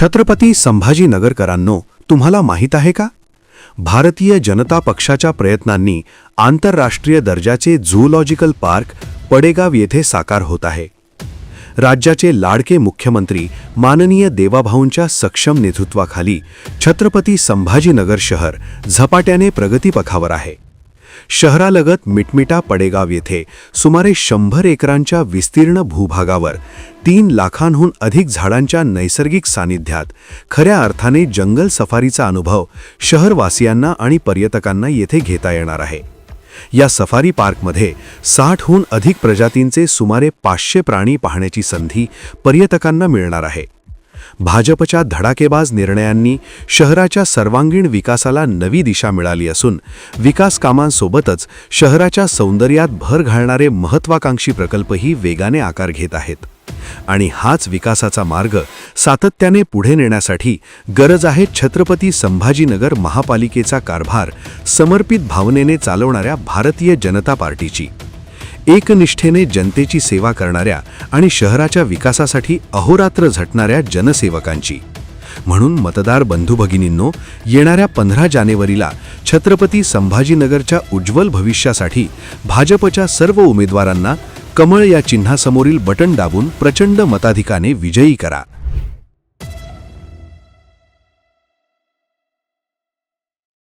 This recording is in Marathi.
छत्रपती संभाजीनगरकरांनो तुम्हाला माहीत आहे का? भारतीय जनता पक्षाच्या प्रयत्नांनी आंतरराष्ट्रीय दर्जाचे झूलॉजिकल पार्क पडेगाव येथे साकार होत आहे. राज्याचे लाडके मुख्यमंत्री माननीय देवाभाऊंच्या सक्षम नेतृत्वाखाली छत्रपती संभाजीनगर शहर झपाट्याने प्रगतीपथावर आहे. शहरालगत मिटमिटा पडेगाव येथे सुमारे शंभर एकरांच्या विस्तीर्ण भूभागावर तीन लाखांहून अधिक झाडांच्या नैसर्गिक सानिध्यात खऱ्या अर्थाने जंगल सफारीचा अनुभव शहरवासियांना आणि पर्यटकांना येथे घेता येणार आहे. या सफारी पार्कमध्ये साठहून अधिक प्रजातींचे सुमारे पाचशे प्राणी पाहण्याची संधी पर्यटकांना मिळणार आहे. भाजपच्या धडाकेबाज निर्णयांनी शहराच्या सर्वांगीण विकासाला नवी दिशा मिळाली असून विकास कामांसोबतच शहराच्या सौंदर्यात भर घालणारे महत्वाकांक्षी प्रकल्पही वेगाने आकार घेत आहेत. आणि हाच विकासाचा मार्ग सातत्याने पुढे नेण्यासाठी गरज आहे छत्रपती संभाजीनगर महापालिकेचा कारभार समर्पित भावनेने चालवणाऱ्या भारतीय जनता पार्टीची. एकनिष्ठेने जनतेची सेवा करणाऱ्या आणि शहराच्या विकासासाठी अहोरात्र झटणाऱ्या जनसेवकांची. म्हणून मतदार बंधुभगिनींनो येणाऱ्या पंधरा जानेवारीला छत्रपती संभाजीनगरच्या उज्ज्वल भविष्यासाठी भाजपच्या सर्व उमेदवारांना कमळ या चिन्हासमोरील बटन दाबून प्रचंड मताधिकाने विजयी करा.